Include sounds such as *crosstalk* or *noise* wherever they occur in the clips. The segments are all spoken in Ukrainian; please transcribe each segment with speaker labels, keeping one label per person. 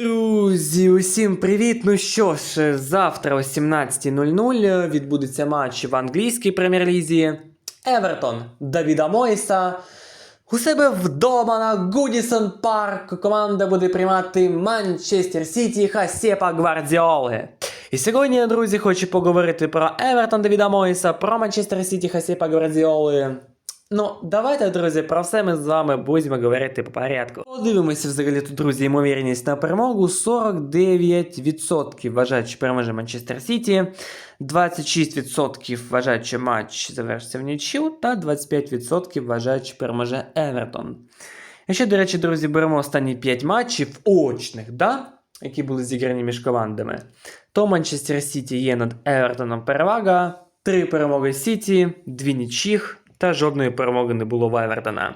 Speaker 1: Друзі, усім привіт! Ну що ж, завтра о 17.00 відбудеться матч в англійській прем'єр-лізі. Евертон Давіда Мойса. У себе вдома на Гудісон Парк команда буде приймати Манчестер Сіті Хасєпа Гвардіоли. І сьогодні, друзі, хочу поговорити про Евертон Давіда Мойса, про Манчестер Сіті Хасєпа Гвардіоли. Ну, давайте, друзі, про все ми з вами будемо говорити по порядку. Подивимося взагалі тут, друзі, ймовірність на перемогу 49% вважають, що переможе Манчестер Сіті, 26% вважають, що матч завершиться в нічю, та 25% вважають, що переможе Евертон. Якщо, до речі, друзі, беремо останні 5 матчів очних, да? які були зіграні між командами, то Манчестер Сіті є над Евертоном перевага, 3 перемоги Сіті, 2 нічих та жодної перемоги не було в Евертона.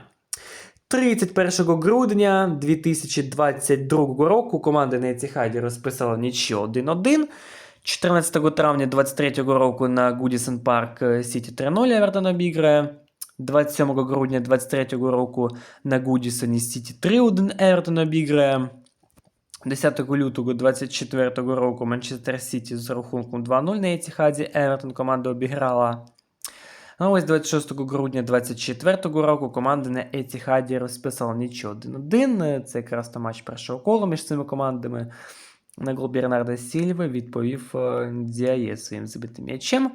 Speaker 1: 31 грудня 2022 року команда на Етіхаді розписала нічого 1-1. 14 травня 2023 року на Гудісон Парк Сіті 3-0 Евертон обіграє. 27 грудня 2023 року на Гудісоні Сіті 3-1 Евертон обіграє. 10 лютого 2024 року Манчестер Сіті з рахунком 2-0 на Етіхаді Евертон команда обіграла. А ось 26 грудня 2024 року команда на Етіхаді розписала нічого 1-1. Це якраз то матч першого колу між цими командами. На гол Бернарда Сільви відповів е, Діає своїм забитим м'ячем.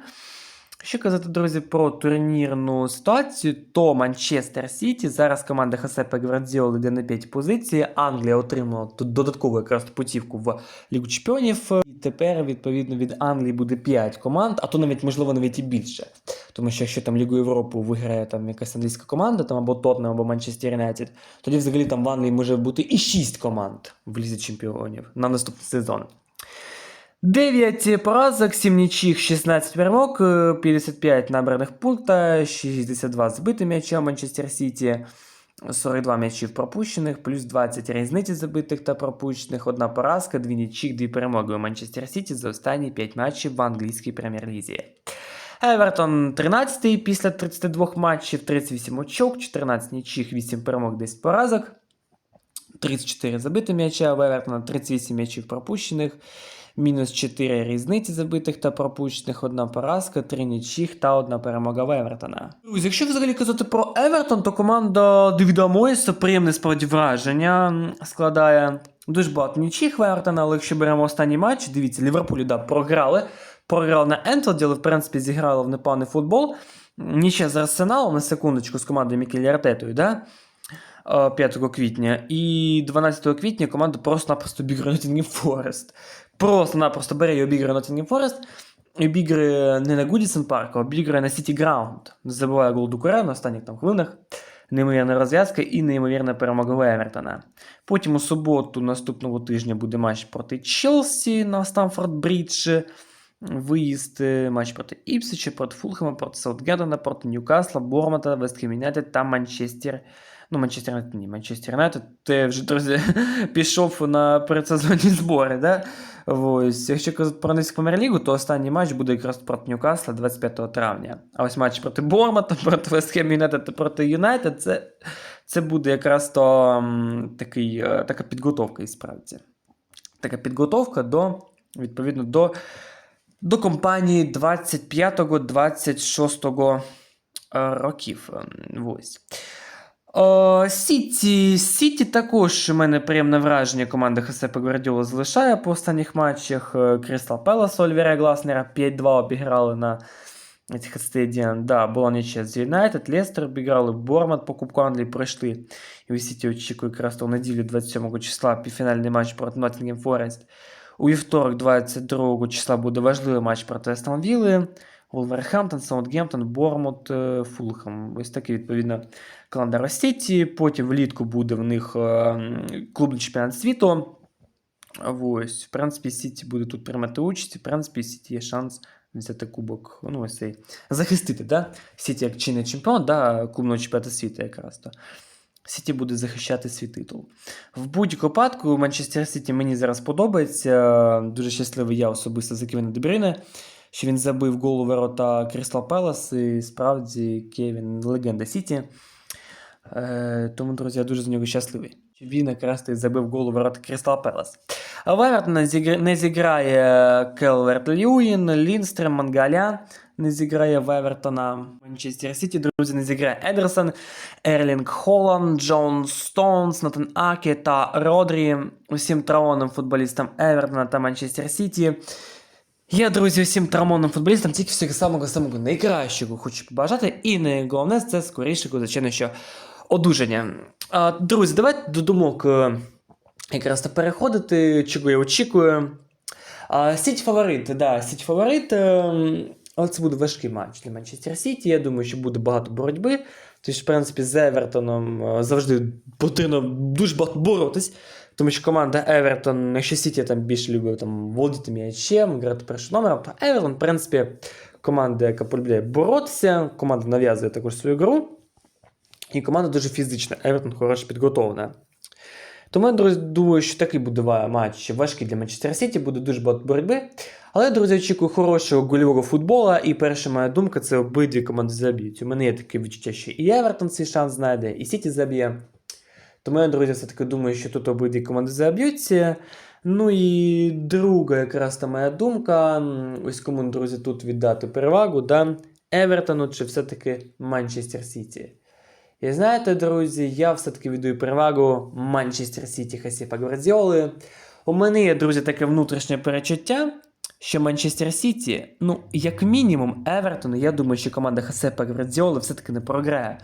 Speaker 1: Що казати, друзі, про турнірну ситуацію, то Манчестер Сіті, зараз команда Хасепа Гвардіоли йде на 5 позиції. Англія отримала додаткову якраз путівку в Лігу Чемпіонів. Тепер, відповідно, від Англії буде 5 команд, а то навіть, можливо, навіть і більше. Тому що якщо там Лігу Європи виграє там якась англійська команда, там або Тотнем, або Манчестер Юнайтед, тоді взагалі там в Англії може бути і 6 команд в Лізі Чемпіонів на наступний сезон. 9 поразок, 7 нічих, 16 перемог, е, 55 набраних пункта, 62 збитих м'яча Манчестер Сіті, 42 м'ячів пропущених, плюс 20 різниці забитих та пропущених, одна поразка, 2 нічих, 2 перемоги у Манчестер Сіті за останні 5 матчів в англійській прем'єр-лізі. Евертон 13-й після 32 матчів, 38 очок, 14 нічих, 8 перемог, 10 поразок. 34 забити м'яча в Евертона, 38 м'ячів пропущених, мінус 4 різниці забитих та пропущених, одна поразка, 3 нічих та одна перемога в Евертона. Друзі, якщо взагалі казати про Евертон, то команда Девіда Мойса приємне справді враження складає дуже багато нічих в Евертона, але якщо беремо останній матч, дивіться, Ліверпулю да, програли. Програли на Енфілді, але в принципі зіграли в непоганий футбол. Нічия з Арсеналом на секундочку з командою Мікелі Артетою, да? е, 5 квітня. І 12 квітня команда просто-напросто обіграє Ноттінгем Форест. Просто-напросто бере і обіграє Nottingham Forest, І обіграє не на Гудісон Парк, а обіграє на Сіті Граунд. Забиває гол Дукуре на останніх там хвилинах. Неймовірна розв'язка і неймовірна перемога Евертона. Потім у суботу наступного тижня буде матч проти Челсі на Стамфорд Брідж. Виїзд, е, матч проти Іпсича, проти Фулхема, проти Саутгемптона, проти Ньюкасла, Бормата, Вестхем Юнайтед та Манчестер. Ну, Манчестер Юнайтед ні, Манчестер Юнайтед. Ти вже, *laughs* друзі, пішов на передсезонні збори, да? Ось. Якщо казати про низьку прем'єр-лігу, то останній матч буде якраз проти Ньюкасла 25 травня. А ось матч проти Бормата, *laughs* проти Вестхем Юнайтед та проти Юнайтед, це, це буде якраз то такий, е, така підготовка і справді. Така підготовка до, відповідно, до до компанії 25-26 е, років. Ось. Е, Сіті. Сіті також у мене приємне враження команда Хосепа Гвардіола залишає по останніх матчах. Крістал Пелас Ольвера Гласнера 5-2 обіграли на цих стадіан. Да, була нічия з Юнайтед, Лестер обіграли, Бормат по Кубку Англії пройшли. І у Сіті очікує якраз то неділю 27 числа півфінальний матч проти Ноттінгем Форест. У вівторок, 22 числа, буде важливий матч проти Астон Вілли, Вулверхемптон, Саутгемптон, Бормут, е, Фулхем. Ось такий, відповідно, календар Сіті. Потім влітку буде в них е, клубний чемпіонат світу. Ось, в принципі, Сіті буде тут приймати участь. В принципі, Сіті є шанс взяти кубок. Ну, ось цей. Захистити, да? Сіті як чинний чемпіон, да, клубного чемпіонату світу якраз то. Сіті буде захищати свій титул. В будь-якому випадку Манчестер Сіті мені зараз подобається. Дуже щасливий я особисто за Кевіна Дебріне, що він забив гол у ворота Крістал Пелас. І справді Кевін легенда Сіті. Е, тому, друзі, я дуже за нього щасливий. Він якраз забив гол у ворота Крістал Пелес. А в Евертона зігр- не зіграє Келверт Льюін, Лінстрем, Мангаля. Не зіграє в Евертона. Манчестер Сіті, друзі, не зіграє Едерсон, Ерлінг Холланд, Джон Стоунс, Натан Акі та Родрі. Усім травмованим футболістам Евертона та Манчестер Сіті. Я, друзі, усім травмованим футболістам тільки всього самого самого найкращого хочу побажати. І найголовне це скоріше, звичайно, що одужання. Друзі, давайте до думок е, якраз то переходити, чого я очікую. Сіть фаворит, да, Сіть фаворит. е, Але це буде важкий матч для Манчестер Сіті. Я думаю, що буде багато боротьби. Тож, в принципі, з Евертоном е, завжди потрібно дуже багато боротись. Тому що команда Евертон, якщо Сіті там більше любить там, володіти м'ячем, грати першим номером, то Евертон, в принципі, команда, яка полюбляє боротися, команда нав'язує також свою гру. І команда дуже фізична, Евертон хороше підготовлена. Тому я друзі, думаю, що такий буде матч важкий для Манчестер Сіті, буде дуже багато боротьби. Але, друзі, очікую хорошого гольового футбола. І перша моя думка це обидві команди заб'ють. У мене є таке відчуття, що і Евертон цей шанс знайде, і Сіті заб'є. Тому я, друзі, все-таки думаю, що тут обидві команди заб'ються. Ну і друга якраз та моя думка. Ось кому, друзі, тут віддати перевагу, да? Евертону чи все-таки Манчестер Сіті. І знаєте, друзі, я все-таки віддаю перевагу Манчестер Сіті Хасіпа Гвардіоли. У мене є, друзі, таке внутрішнє перечуття, що Манчестер Сіті, ну, як мінімум, Евертон, я думаю, що команда Хасепа Гвардіоли все-таки не програє.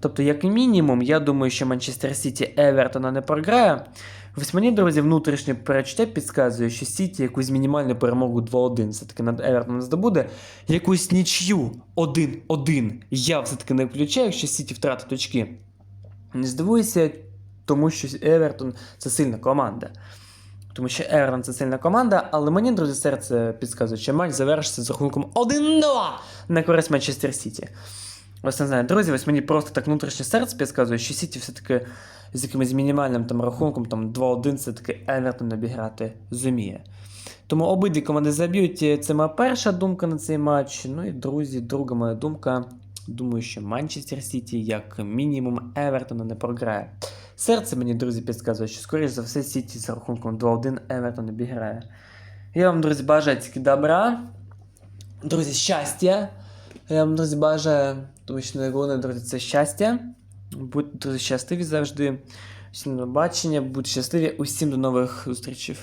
Speaker 1: Тобто, як мінімум, я думаю, що Манчестер Сіті Евертона не програє. Ось мені, друзі, внутрішнє перечуття підказує, що Сіті якусь мінімальну перемогу 2-1 все-таки над Евертоном здобуде. Якусь нічю 1-1 я все-таки не включаю, якщо Сіті втратить очки. Не здивуюся, тому що Евертон це сильна команда. Тому що Евертон це сильна команда, але мені, друзі, серце підказує, що матч завершиться з рахунком 1-2 на користь Манчестер Сіті. Ось не знаю, друзі, ось мені просто так внутрішнє серце підказує, що Сіті все-таки з якимось мінімальним там рахунком, там 2-1, все-таки Евертон обіграти зуміє. Тому обидві команди заб'ють. Це моя перша думка на цей матч. Ну і друзі, друга моя думка. Думаю, що Манчестер Сіті, як мінімум, Евертона не програє. Серце мені, друзі, підказує, що, скоріш за все, Сіті з рахунком 2-1 Евертон обіграє. Я вам, друзі, бажаю тільки добра. Друзі, щастя. Я вам, друзі, бажаю, тому що найголовніше, друзі, це щастя. Будьте друзі, щасливі завжди. Всім до бачення, будьте щасливі, усім до нових зустрічей.